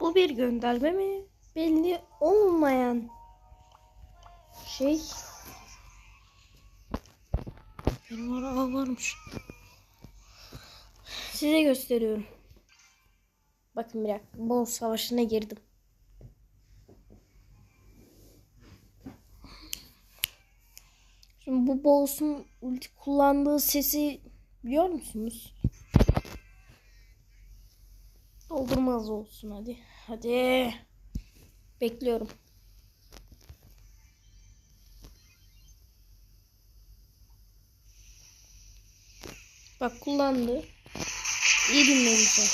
Bu bir gönderme mi? Belli olmayan şey. Benim ara ağ varmış. Size gösteriyorum. Bakın bir dakika. Bol savaşına girdim. Şimdi bu Bows'un ulti kullandığı sesi biliyor musunuz? Doldurmaz olsun hadi. Hadi. Bekliyorum. Bak kullandı. İyi dinleyin sen.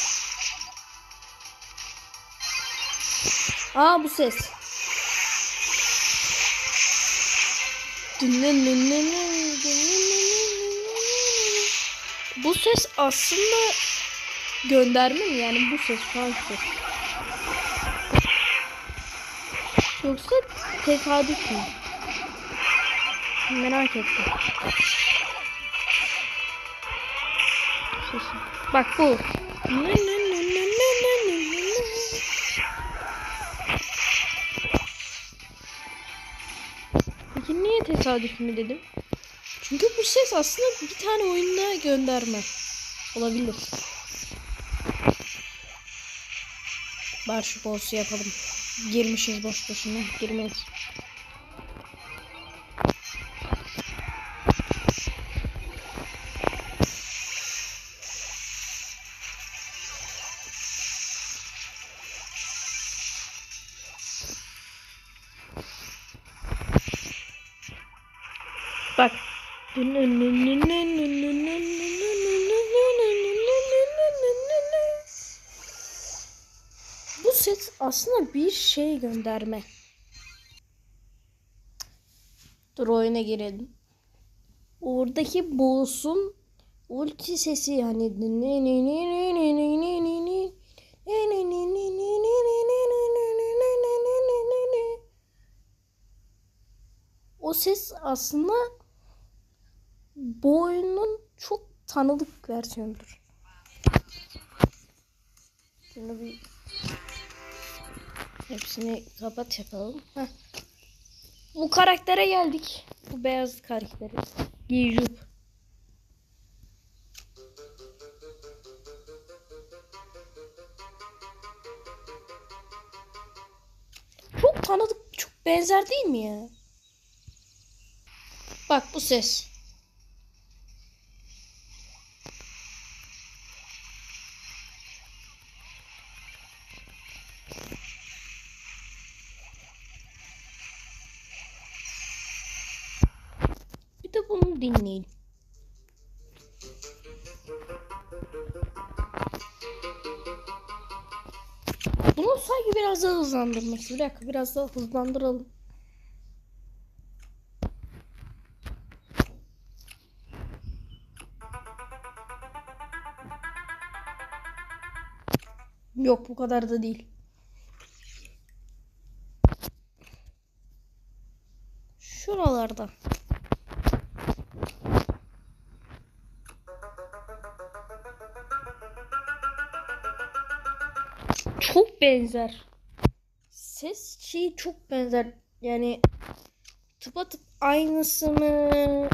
Aa bu ses. Bu ses aslında gönderme mi yani bu ses ses. Yoksa tesadüf mü? Merak ettim. Bak bu. Peki niye tesadüf mü dedim? Çünkü bu ses aslında bir tane oyunda gönderme. Olabilir. Bar şu boss'u yapalım. Girmişiz boş boşuna. Girmeyiz. Bak. Bu ses aslında bir şey gönderme. Dur oyuna girelim. Oradaki boss'un ulti sesi yani o ses aslında bu oyunun çok tanıdık versiyonudur. Şunu bir hepsini kapat yapalım. Heh. Bu karaktere geldik. Bu beyaz karakteri. Gijup. Çok tanıdık, çok benzer değil mi ya? Bak bu ses. Dinleyin. Bunu sanki biraz daha hızlandırması. Bir dakika biraz daha hızlandıralım. Yok bu kadar da değil. Şuralarda. Benzer. Ses şeyi çok benzer. Yani tıpatıp aynısı mı?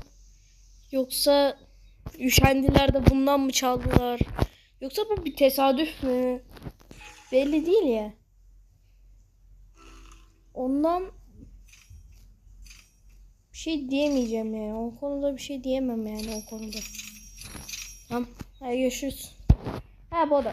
Yoksa üşendiler de bundan mı çaldılar? Yoksa bu bir tesadüf mü? Belli değil ya. Ondan bir şey diyemeyeceğim yani. O konuda bir şey diyemem yani o konuda. Tamam. Hadi görüşürüz. Ha bu da.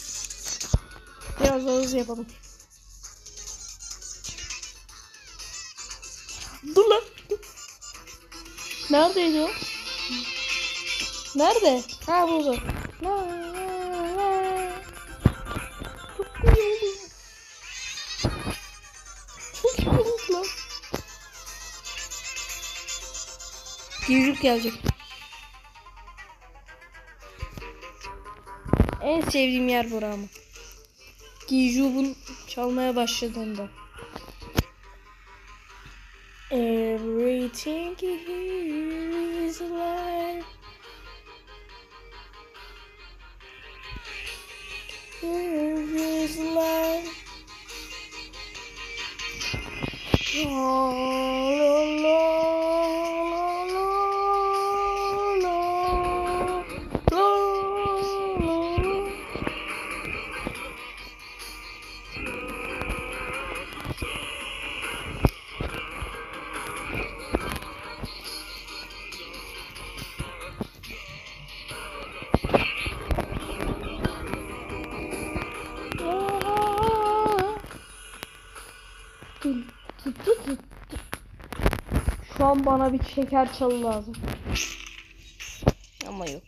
Biraz daha hızlı yapalım. Dur lan. Neredeydi o? Nerede? Ha burada. Çok oldu lan. Giyicik gelecek. En sevdiğim yer bura ama. Giyicub'un çalmaya başladığında. Everything is alive. An bana bir şeker çalı lazım. Ama yok.